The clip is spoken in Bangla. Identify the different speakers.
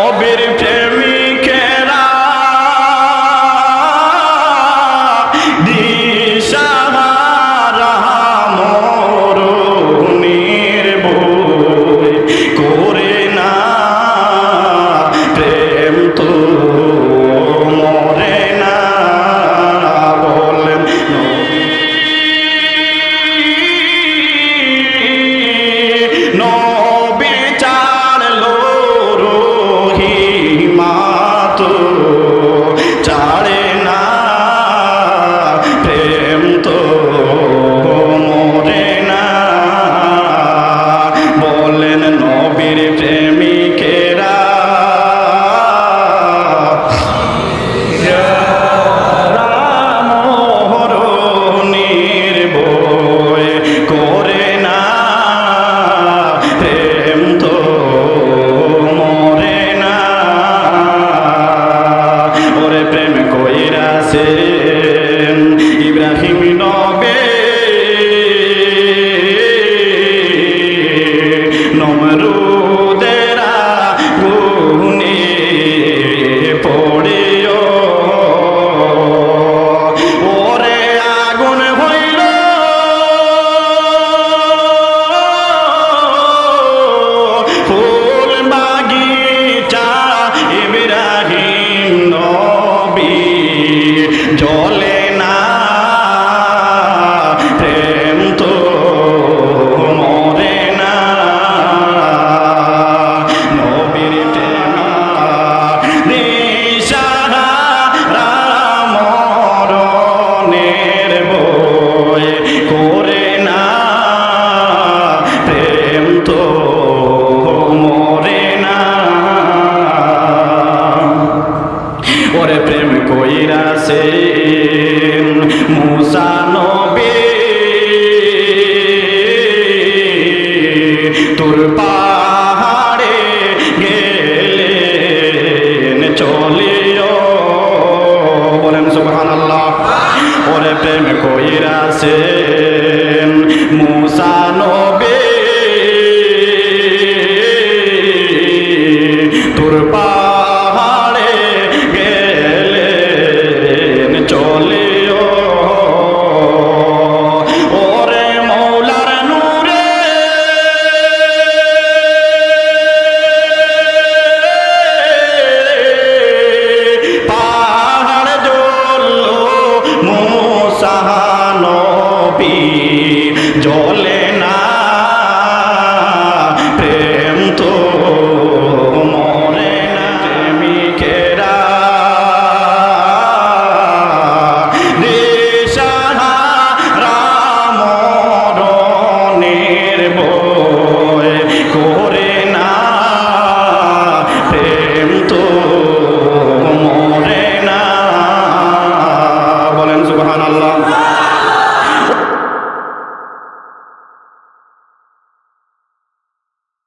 Speaker 1: O bir temiz No matter. কইরাছেন মুসা নবী। তোর পাহাড়ে গেলেন চলিও বলেন সুবহানাল্লাহ। ওরে প্রেম কইরাছেন মুসা নবী। তোর পা পাপি জলে